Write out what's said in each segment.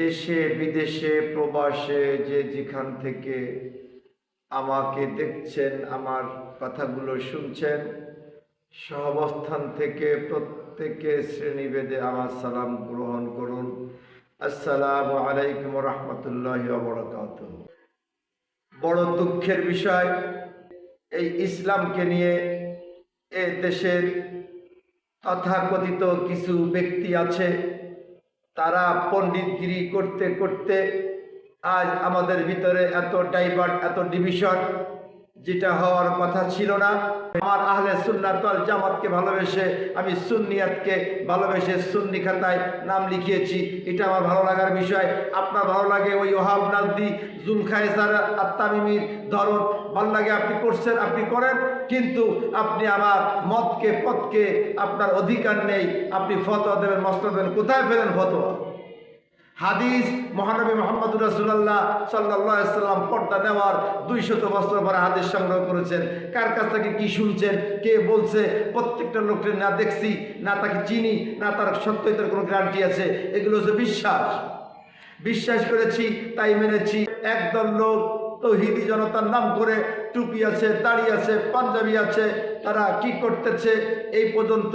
দেশে, বিদেশে, প্রবাসে যে যেখান থেকে আমাকে দেখছেন, আমার কথাগুলো শুনছেন, সহাবস্থান থেকে প্রত্যেকে শ্রেণীভেদে আমার সালাম গ্রহণ করুন। আসসালামু আলাইকুম রহমতুল্লাহ বরকাত বড় দুঃখের বিষয়, এই ইসলামকে নিয়ে এ দেশের তথাকথিত কিছু ব্যক্তি আছে। তারা পণ্ডিতগিরি করতে করতে আজ আমাদের ভিতরে এত ডাইভার্ট এত ডিভিশন যেটা হওয়ার কথা ছিল না। আমার আহলে সুন্নাত ওয়াল জামাতকে ভালোবেসে, আমি সুন্নিয়াতকে ভালোবেসে সুন্নি খাতায় নাম লিখিয়েছি। এটা আমার ভালো লাগার বিষয়। আপনার ভালো লাগে ওই ওহাব নাজদি, জুলখায়সার আত্মামিমির ধরন। ভালো লাগে আপনি করছেন, আপনি করেন। কিন্তু আপনি আমার মতকে, পথকে আপনার অধিকার নেই। আপনি ফতোয়া দেবেন মস্ত দেবেন। কোথায় পেলেন ফতোয়া? হাদিস মহানবী মোহাম্মদ রাসুল্লাহ সাল্লাহ সাল্লাম পর্দা নেওয়ার দুইশত বছর পরে হাদিস সংগ্রহ করেছেন। কার কাছ থেকে কি শুনছেন? কে বলছে? প্রত্যেকটা লোককে না দেখছি, না তাকে চিনি, না তার সত্যতার কোনো গ্যারান্টি আছে। এগুলো হচ্ছে বিশ্বাস। বিশ্বাস করেছি, তাই মেনেছি। একদল লোক তো তৌহিদি জনতার নাম করে টুপি আছে, দাড়ি আছে, পাঞ্জাবি আছে তারা কি করতেছে? এই পর্যন্ত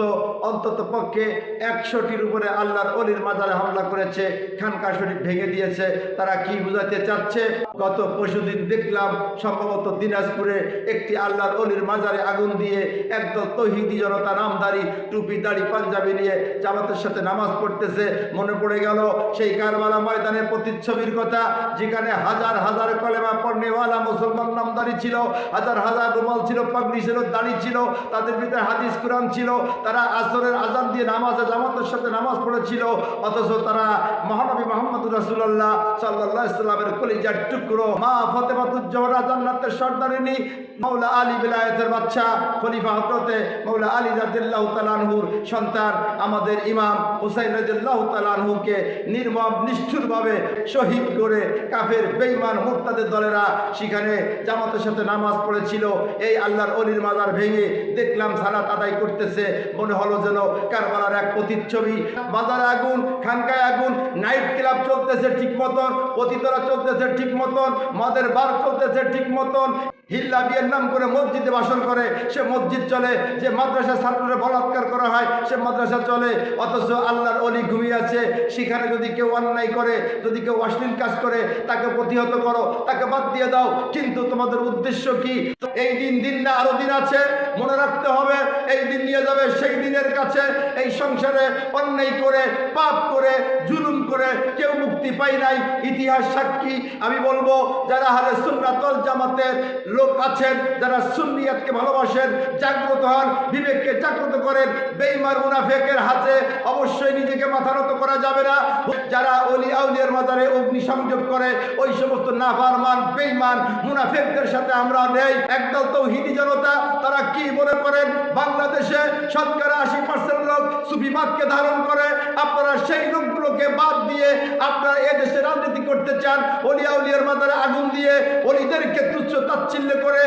অন্তত পক্ষে একশোটির উপরে আল্লাহর অলির মাজারে হামলা করেছে, খানকা শরীফ ভেঙে দিয়েছে। তারা কি বুঝাতে চাচ্ছে? গত পরশুদিন দেখলাম সম্ভবত দিনাজপুরে একটি আল্লাহর অলির মাজারে আগুন দিয়ে একদল তৌহিদি জনতা নামদারি, টুপি, দাড়ি, পাঞ্জাবি নিয়ে জামাতের সাথে নামাজ পড়তেছে। মনে পড়ে গেল সেই কারবালা ময়দানের প্রতিচ্ছবির কথা, যেখানে হাজার হাজার কলেমা পড়নেওয়ালা মুসলমান নামদারি ছিল, হাজার হাজার রুমাল ছিল, পাগড়ি ছিল, দাড়ি ছিল তাদের ভিতরে হাদিস, কোরআন ছিল, তারা আসরের আজান দিয়ে নামাজে, জামাতের সাথে নামাজ পড়েছিল, অথচ তারা মহানবী মোহাম্মদ রাসুল্লাহ সাল্লাহ ইসলামের কলিজার টুকরো। মা ফতেমাতুজ্জোহরা জান্নাতের সর্দারিনী মৌলা আলী বিলায়তের বাচ্চা, খলিফা হকরতে মৌলা আলী রাজিল্লাহ তালানহুর সন্তান, আমাদের ইমাম হুসাইন রাজিল্লাহ তালানহুকে নির্মম, নিষ্ঠুরভাবে শহীদ করে কাফের বেইমান মুক্তাদের দলেরা সেখানে জামাতের সাথে নামাজ পড়েছিল। এই আল্লাহর অলির মাজার ভেঙে দেখলাম সালাত আদায় করতেছে। মনে হলো যেন কারবালার এক প্রতিচ্ছবি। বাজারে আগুন, খানকায় আগুন, নাইট ক্লাব চলতেছে ঠিক মতন পতিতরা চলতেছে ঠিক মতন, মদের বার চলতেছে ঠিক মতন। হিল্লা বিয়ের নাম করে মসজিদে বাসন করে। সে মসজিদ চলে, যে মাদ্রাসা ছাত্ররা বলাৎকার করা হয়, সে মাদ্রাসা চলে। অথচ আল্লাহর অলি ঘুমিয়ে আছে। সেখানে যদি কেউ অন্যায় করে, যদি কেউ অশ্লীল কাজ করে, তাকে প্রতিহত করো, তাকে বাদ দিয়ে দাও। কিন্তু তোমাদের উদ্দেশ্য কি? এই দিন দিন না, আরও দিন আছে। মনে রাখতে হবে, এই দিন নিয়ে যাবে, সেই দিনের কাছে এই সংসারে অন্যায় করে, পাপ করে, জুলুম করে কেউ মুক্তি পাই নাই। ইতিহাস সাক্ষী, আমি বলব, যারা হারে সুন্নাতল জামাতের লোক আছেন, যারা সুন্নিয়াতকে ভালোবাসেন, জাগ্রত হন, বিবেককে জাগ্রত করেন বেইমার মুনাফেকের হাতে অবশ্যই নিজেকে মাথা নত করা যাবে না। যারা অলি আউলিয়ার মাজারে অগ্নি সংযোগ করে, ওই সমস্ত নাফারমান বেইমান মুনাফেকদের সাথে আমরা নেই। একদল তো হিদি জনতা, তারা কি মনে করেন? বাংলাদেশে শতকরা আশি পার্সেন্ট লোক সুফিবাদকে ধারণ করে। আপনারা সেই লোকগুলোকে বাদ দিয়ে আপনারা এদেশে রাজনীতি করতে চান। অলিয়া উলিয়ার মাথায় আগুন দিয়ে অলিদেরকে তুচ্ছ তাচ্ছিল্য করে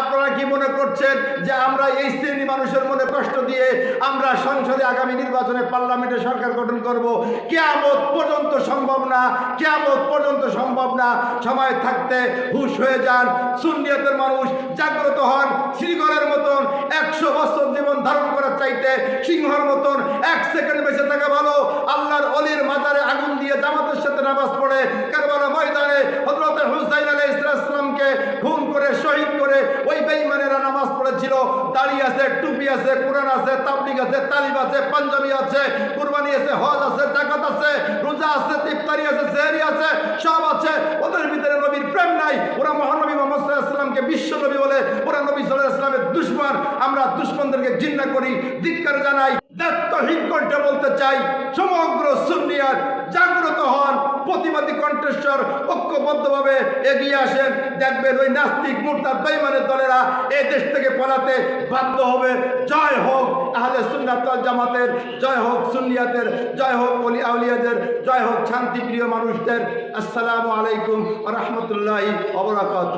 আপনারা কি মনে করছেন যে আমরা এই শ্রেণি মানুষের মনে কষ্ট দিয়ে আমরা সংসদে আগামী নির্বাচনে পার্লামেন্টে সরকার গঠন করব? কেয়ামত পর্যন্ত সম্ভব না, কেয়ামত পর্যন্ত সম্ভব না। সময় থাকতে হুশ হয়ে যান। সুন্নিয়তের মানুষ জাগ্রত হন, শ্রীগড়ের মতন একশো বছর জীবন ধারণ করার চাইতে সিংহর মতন এক সেকেন্ড বেঁচে থাকা ভালো। আল্লাহর অলির মাজারে আগুন দিয়ে জামাতের সাথে নামাজ পড়ে কারবালা ময়দানে হজরত হুসাইন আলাই ইসলামকে খুন করে শহীদ করে ওই বেইমানেরা নামাজ পড়েছিল। দাড়ি আছে, টুপি আছে, কোরআন আছে, তাবলিগ আছে তালিব আছে, পাঞ্জাবি আছে, কুরবানি আছে, হজ আছে, জাকাত আছে, রোজা আছে, ইফতারি আছে সেহরি আছে, সব আছে। ওদের ভিতরে নবীর প্রেম নাই। ওরা মহানবী মোহাম্মদ আলাইহি বিশ্ব নবী বলে, ওরা নবী সাল্লাল্লাহু আলাইহি সাল্লামের দুশমন। আমরা দুশ্মনদেরকে জিন্না করি, ধিক্কার জানাই। দায়িত্বহীন কণ্ঠে বলতে চাই, সমগ্র সুন্নিয়াত জাগ্রত হন, প্রতিবাদী কণ্ঠেশ্বর ঐক্যবদ্ধভাবে এগিয়ে আসেন। দেখবেন ওই নাস্তিক মুরতাদ বেইমানের দলেরা এই দেশ থেকে পালাতে বাধ্য হবে। জয় হোক আহলে সুন্নাত ওয়াল জামাতের, জয় হোক সুন্নিয়াতের, জয় হোক অলি আউলিয়াদের, জয় হোক শান্তিপ্রিয় মানুষদের। আসসালামু আলাইকুম রহমতুল্লাহি অবরাকাত